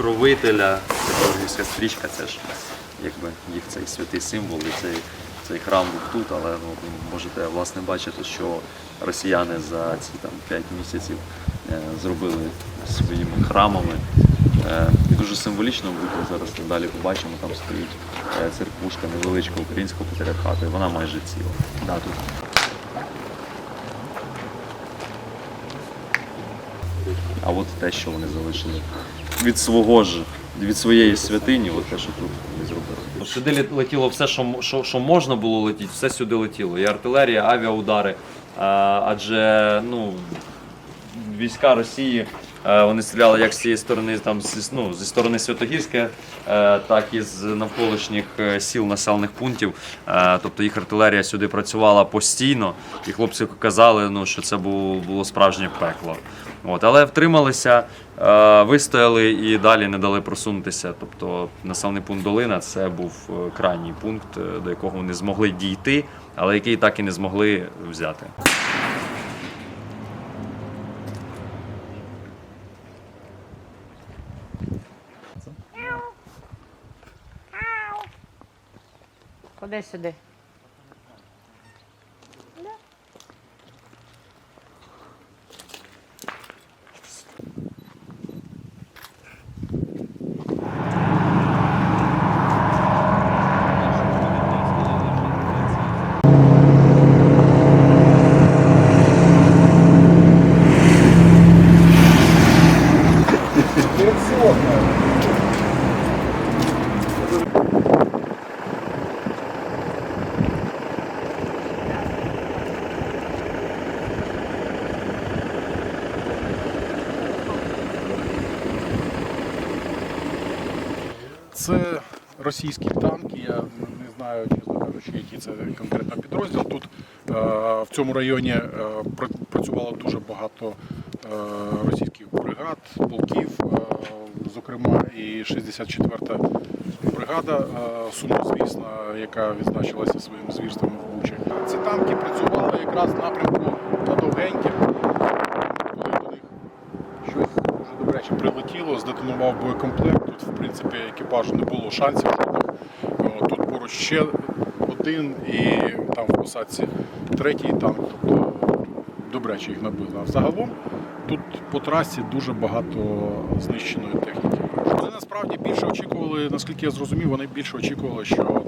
покровителя. Георгіївська стрічка це ж якби їх цей святий символ і цей, цей храм був тут, але ну, ви можете власне бачити, що росіяни за ці там 5 місяців е, зробили своїми храмами. Е, дуже символічно буде зараз далі побачимо, там стоїть е, церквушка невеличка українського патріархату, і вона майже ціла. Да, тут. А от те, що вони залишили від свого ж, від своєї святині, от те, що тут вони зробили. Сюди летіло все, що, що, що можна було летіти, все сюди летіло. І артилерія, авіаудари. А, адже ну, війська Росії. е, Вони стріляли як з цієї сторони, там ну, зі сторони Святогірська, е, так і з навколишніх е, сіл населених пунктів. Тобто їх артилерія сюди працювала постійно, і хлопці казали, ну, що це було, було справжнє пекло. От, але втрималися, е, вистояли і далі не дали просунутися. Тобто населений пункт Долина це був е, крайній пункт, е, до якого вони змогли дійти, але який так і не змогли взяти. Ходи сюди. Це російські танки. Я не знаю, чесно кажучи, який це конкретно підрозділ. Тут е, в цьому районі е, працювало дуже багато е, російських бригад, полків, зокрема і 64-та бригада сумнозвісна, яка відзначилася своїм звірством в Бучі. Ці танки працювали якраз напрямку на довгеньких, коли до них щось дуже добряче прилетіло, здетонував боєкомплект. Тут, в принципі, екіпажу не було шансів Тут поруч ще один і там в посадці третій танк. Тобто добряче їх набили. А Загалом тут по трасі дуже багато знищеної техніки. Вони насправді більше очікували, наскільки я зрозумів, вони більше очікували, що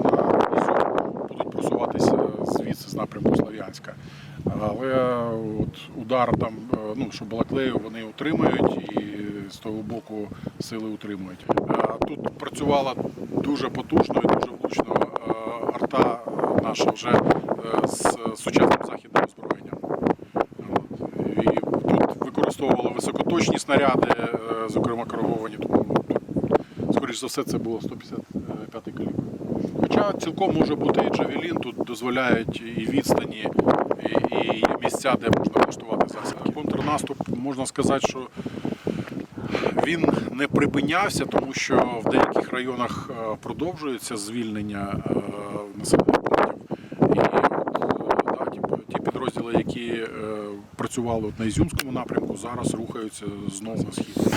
з напрямку Слов'янська. Але от удар там, е, ну що Балаклею вони утримують і з того боку сили утримують. Е, Тут працювала дуже потужно і дуже влучно е, арта наша вже е, з сучасним західним озброєнням. І тут використовували високоточні снаряди, е, зокрема кориговані, скоріш за все, це було 155 калібр. Хоча цілком може бути і Джавелін, тут дозволяють і відстані, і, і місця, де можна влаштувати засідки. Контрнаступ можна сказати, що він не припинявся, тому що в деяких районах е, продовжується звільнення е, населених пунктів. І е, да, ті, ті підрозділи, які працювали на Ізюмському напрямку, зараз рухаються знову на схід.